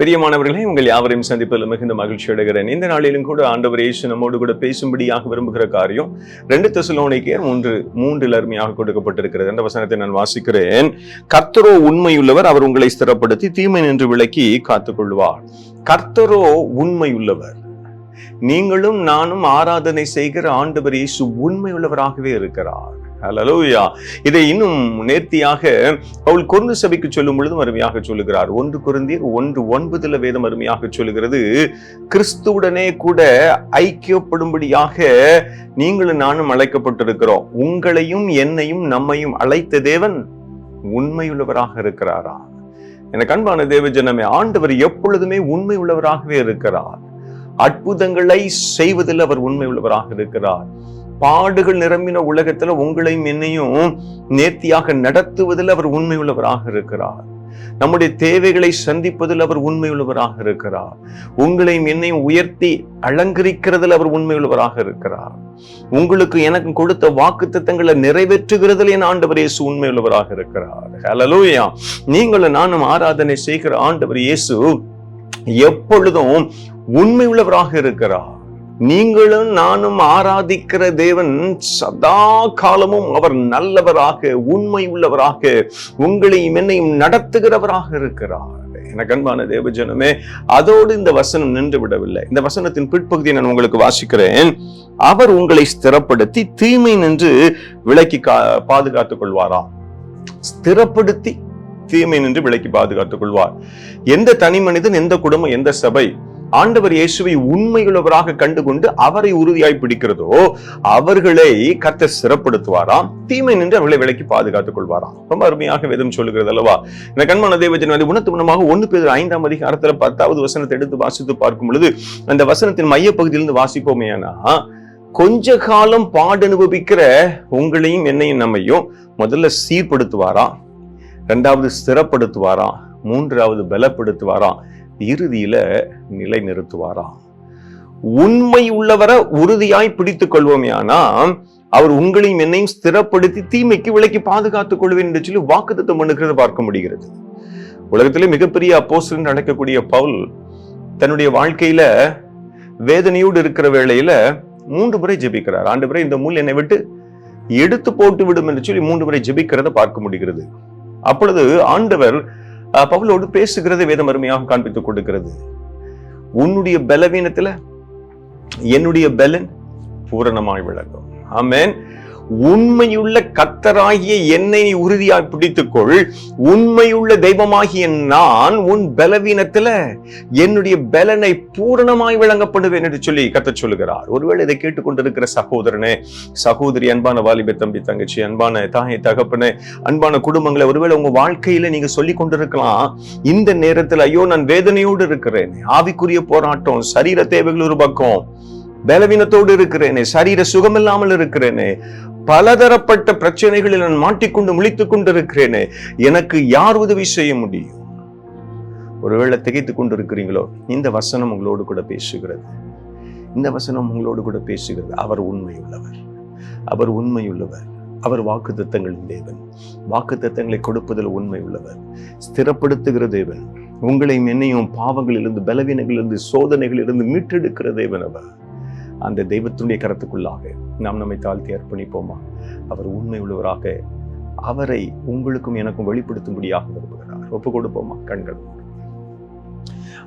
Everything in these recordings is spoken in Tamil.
பெரியமானவர்களே உங்கள் யாவரையும் சந்திப்பதில் மிகுந்த மகிழ்ச்சி அடைகிறேன். இந்த நாளிலும் கூட ஆண்டவர் இயேசு நம்மோடு கூட பேசும்படியாக விரும்புகிற காரியம் ரெண்டு தெசலோனிக்கேர் மூன்று மூன்றில் அருமையாக கொடுக்கப்பட்டிருக்கிறது. அந்த வசனத்தை நான் வாசிக்கிறேன். கர்த்தரோ உண்மையுள்ளவர் அவர் உங்களை ஸ்திரப்படுத்தி தீமை நின்று விலக்கி காத்துக்கொள்வார். கர்த்தரோ உண்மையுள்ளவர் நீங்களும் நானும் ஆராதனை செய்கிற ஆண்டவர் இயேசு உண்மையுள்ளவராகவே இருக்கிறார். ஹalleluya இதை இன்னும் நேர்த்தியாக பவுல் குறுந்து சபைக்கு சொல்லும் பொழுதும் அருமையாக சொல்லுகிறார். ஒன்று குருந்தியர் ஒன்று ஒன்பதுல வேதம் அருமையாக சொல்லுகிறது. கிறிஸ்துவுடனே கூட ஐக்கியப்படும்படியாக நீங்களும் நானும் அழைக்கப்பட்டிருக்கிறோம். உங்களையும் என்னையும் நம்மையும் அழைத்த தேவன் உண்மையுள்ளவராக இருக்கிறாரா? எனக்கு அன்பான தேவ ஜனமே ஆண்டவர் எப்பொழுதுமே உண்மை உள்ளவராகவே இருக்கிறார். அற்புதங்களை செய்வதில் அவர் உண்மை உள்ளவராக இருக்கிறார். பாடுகள் நிரம்பின உலகத்துல உங்களையும் என்னையும் நேர்த்தியாக நடத்துவதில் அவர் உண்மையுள்ளவராக இருக்கிறார். நம்முடைய தேவைகளை சந்திப்பதில் அவர் உண்மையுள்ளவராக இருக்கிறார். உங்களையும் என்னையும் உயர்த்தி அலங்கரிக்கிறதில் அவர் உண்மையுள்ளவராக இருக்கிறார். உங்களுக்கு எனக்கு கொடுத்த வாக்கு திட்டங்களை நிறைவேற்றுகிறதில் என் ஆண்டவர் இயேசு உண்மையுள்ளவராக இருக்கிறார். ஹலலூயா நீங்களும் நானும் ஆராதனை செய்கிற ஆண்டவர் இயேசு எப்பொழுதும் உண்மையுள்ளவராக இருக்கிறார். நீங்களும் நானும் ஆராதிக்கிற தேவன் சதா காலமும் அவர் நல்லவராக உண்மை உள்ளவராக உங்களையும் என்னையும் நடத்துகிறவராக இருக்கிறார். எனக்கு அன்பான தேவஜனமே அதோடு இந்த வசனம் நின்று விடவில்லை. இந்த வசனத்தின் பிற்பகுதியை நான் உங்களுக்கு வாசிக்கிறேன். அவர் உங்களை ஸ்திரப்படுத்தி தீமை நின்று விலக்கி கா பாதுகாத்துக் கொள்வாராம் ஸ்திரப்படுத்தி தீமை நின்று விலக்கி பாதுகாத்துக் கொள்வார். எந்த தனி மனிதன் எந்த குடும்பம் எந்த சபை ஆண்டவர் இயேசுவை உண்மையுள்ளவராக கண்டுகொண்டு அவரை உறுதியாய் பிடிக்கிறதோ அவர்களை கத்த சிறப்படுத்துவாராம். தீமை நின்று அவர்களை விலக்கி பாதுகாத்துக் கொள்வாராம். ரொம்ப அருமையாக வேதம் சொல்லுகிறது அல்லவா? இந்த கண்மான தேவஜன் அது உணர்த்து ஒன்று பேர் ஐந்தாம் அதிகாரத்துல பத்தாவது வசனத்தை எடுத்து வாசித்து பார்க்கும் பொழுது அந்த வசனத்தின் மையப்பகுதியிலிருந்து வாசிப்போமேனா கொஞ்ச காலம் பாடு அனுபவிக்கிற உங்களையும் என்னையும் நம்மையும் முதல்ல சீர்படுத்துவாராம். ரெண்டாவது ஸ்திரப்படுத்துவாராம் மூன்றாவது பலப்படுத்துவாராம். இறுதியில நிலை நிறுத்துவாராம் உண்மை உள்ளவரை உறுதியாய் பிடித்துக் கொள்வோமே ஆனா அவர் உங்களையும் என்னையும் ஸ்திரப்படுத்தி தீமைக்கு விலக்கி பாதுகாத்துக் கொள்வேன் என்று சொல்லி வாக்குத்தம் பண்ணுகிறத பார்க்க முடிகிறது. உலகத்திலே மிகப்பெரிய அப்போஸ்தலன் அழைக்கக்கூடிய பவுல் தன்னுடைய வாழ்க்கையில வேதனையோடு இருக்கிற வேளையில மூன்று முறை ஜெபிக்கிறார். ஆண்டு முறை இந்த முள் என்னை விட்டு எடுத்து போட்டு விடும் என்று சொல்லி மூன்று முறை ஜெபிக்கிறத பார்க்க முடிகிறது. அப்பொழுது ஆண்டவர் பவுலோடு பேசுகிறது வேதம் அருமையாக காண்பித்துக் கொடுக்கிறது. உன்னுடைய பலவீனத்துல என்னுடைய பலன் பூரணமாய் விளங்கும். ஆமேன். உண்மையுள்ள கத்தராகிய என்னை நீ உறுதியாய் பிடித்துக்கொள். உண்மையுள்ள தெய்வமாகிய நான் உன் பலவீனத்துல என்னுடைய பலனை பூரணமாய் விளங்கப்படுவேன் என்று சொல்லி கத்த சொல்லுகிறார். ஒருவேளை இதை கேட்டுக்கொண்டிருக்கிற சகோதரனே சகோதரி அன்பான வாலிப தம்பி தங்கச்சி அன்பான தாயை தகப்பனே அன்பான குடும்பங்களை ஒருவேளை உங்க வாழ்க்கையில நீங்க சொல்லி கொண்டிருக்கலாம். இந்த நேரத்தில் ஐயோ நான் வேதனையோடு இருக்கிறேன். ஆவிக்குரிய போராட்டம் சரீர தேவைகள் ஒரு பக்கம். பலவீனத்தோடு இருக்கிறேனே சரீர சுகமில்லாமல் இருக்கிறேனே. பலதரப்பட்ட பிரச்சனைகளில் நான் மாட்டிக்கொண்டு முழித்துக் கொண்டிருக்கிறேனே எனக்கு யார் உதவி செய்ய முடியும்? ஒருவேளை திகைத்துக் கொண்டிருக்கிறீங்களோ இந்த வசனம் உங்களோடு கூட பேசுகிறது. இந்த வசனம் உங்களோடு கூட பேசுகிறது. அவர் உண்மையுள்ளவர். அவர் உண்மையுள்ளவர். அவர் வாக்குத்தத்தங்களின் தேவன். வாக்குத்தத்தங்களை கொடுப்பதில் உண்மை உள்ளவர் ஸ்திரப்படுத்துகிற தேவன். உங்களையும் என்னையும் பாவங்களிலிருந்து பலவீனங்களிலிருந்து சோதனைகளிலிருந்து மீட்டெடுக்கிற தேவன் அவர். அந்த தெய்வத்துடைய கரத்துக்குள்ளாக நாம் நம்மை தாழ்த்தி அர்ப்பணிப்போமா? அவர் உண்மை உள்ளவராக அவரை உங்களுக்கும் எனக்கும் வெளிப்படுத்தும்படியாக விரும்புகிறார். ஒப்பு கொடுப்போமா? கண்கள்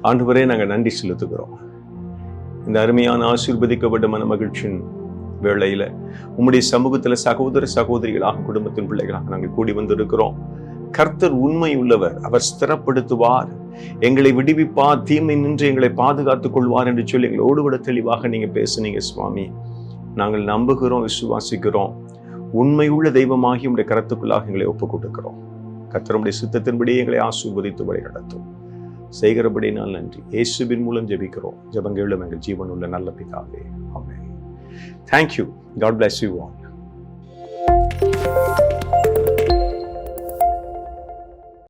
ஆண்டவரே நாங்கள் நன்றி செலுத்துகிறோம். இந்த அருமையான ஆசீர்வதிக்கப்பட்ட மன மகிழ்ச்சியின் வேளையில் உம்முடைய சமூகத்துல சகோதர சகோதரிகளாக குடும்பத்தின் பிள்ளைகளாக நாங்கள் கூடி வந்திருக்கிறோம். கர்த்தர் உண்மை உள்ளவர். அவர் ஸ்திரப்படுத்துவார். எங்களை விடுவிப்பார். தீமை நின்று எங்களை பாதுகாத்துக் கொள்வார் என்று சொல்லி எங்களோடு கூட தெளிவாக நீங்க பேசுனீங்க சுவாமி. நாங்கள் நம்புகிறோம் விசுவாசிக்கிறோம். உண்மையுள்ள தெய்வமாகி உடைய கரத்துக்குள்ளாக எங்களை ஒப்புக் கொடுக்கிறோம் கத்தரமுடைய சித்தத்தின்படியே எங்களை ஆசீர்வதித்து வழி நடத்தும். செய்கிறபடி நான் நன்றி. இயேசுவின் மூலம் ஜெபிக்கிறோம். ஜெபங்களும் எங்கள் ஜீவன் உள்ள நல்ல பிதாவே. Amen thank you God bless you all.